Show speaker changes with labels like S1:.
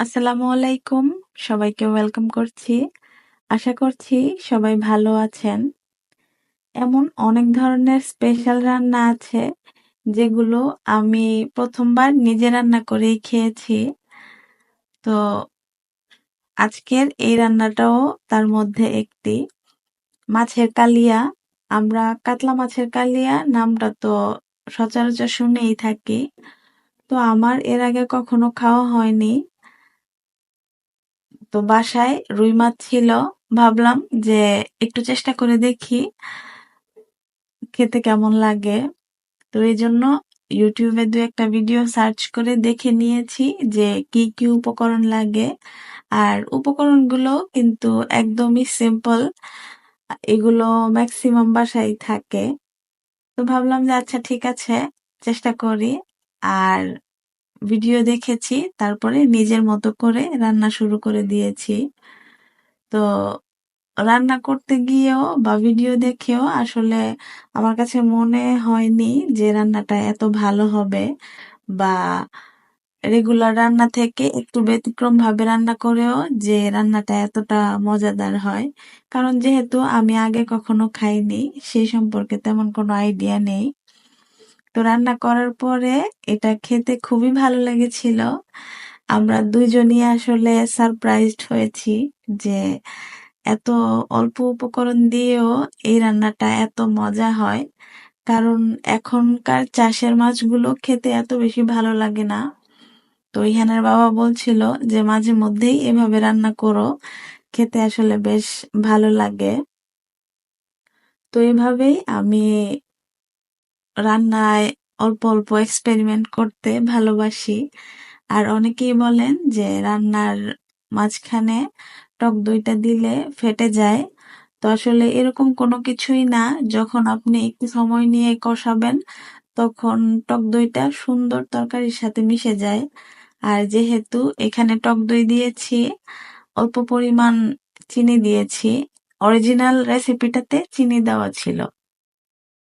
S1: আসসালামু আলাইকুম। সবাইকে ওয়েলকাম করছি। আশা করছি সবাই ভালো আছেন। এমন অনেক ধরনের স্পেশাল রান্না আছে, যেগুলো আমি প্রথমবার নিজে রান্না করেই খেয়েছি। তো আজকের এই রান্নাটাও তার মধ্যে একটি। মাছের কালিয়া, আমরা কাতলা মাছের কালিয়া নামটা তো সচরাচর শুনেই থাকি। তো আমার এর আগে কখনো খাওয়া হয়নি। তো বাসায় রুই মাছ ছিল, ভাবলাম যে একটু চেষ্টা করে দেখি খেতে কেমন লাগে। তো এই জন্য ইউটিউবে দু একটা ভিডিও সার্চ করে দেখে নিয়েছি যে কি কি উপকরণ লাগে। আর উপকরণগুলো কিন্তু একদমই সিম্পল এগুলো ম্যাক্সিমাম বাসায় থাকে। তো ভাবলাম যে আচ্ছা ঠিক আছে, চেষ্টা করি। আর ভিডিও দেখেছি, তারপরে নিজের মতো করে রান্না শুরু করে দিয়েছি। তো রান্না করতে গিয়েও বা ভিডিও দেখেও আসলে আমার কাছে মনে হয়নি যে রান্নাটা এত ভালো হবে বা রেগুলার রান্না থেকে একটু ব্যতিক্রম ভাবে রান্না করেও যে রান্নাটা এতটা মজাদার হয়। কারণ যেহেতু আমি আগে কখনো খাইনি সেই সম্পর্কে তেমন কোনো আইডিয়া নেই। তো রান্না করার পরে এটা খেতে খুবই ভালো লেগেছিল। আমরা দুইজনই আসলে সারপ্রাইজড হয়েছি যে এত অল্প উপকরণ দিয়েও এই রান্নাটা এত মজা হয়। কারণ এখনকার চাষের মাছগুলো খেতে এত বেশি ভালো লাগে না। তো ইহানের বাবা বলছিল যে, মাঝে মধ্যেই এভাবে রান্না করো, খেতে আসলে বেশ ভালো লাগে। তো এভাবেই আমি রান্নায় অল্প অল্প এক্সপেরিমেন্ট করতে ভালোবাসি। আর অনেকেই বলেন যে রান্নার মাঝখানে টক দইটা দিলে ফেটে যায়। তো আসলে এরকম কোনো কিছুই না, যখন আপনি একটু সময় নিয়ে কষাবেন, তখন টক দইটা সুন্দর তরকারির সাথে মিশে যায়। আর যেহেতু এখানে টক দই দিয়েছি, অল্প পরিমাণ চিনি দিয়েছি অরিজিনাল রেসিপিটাতে চিনি দেওয়া ছিল।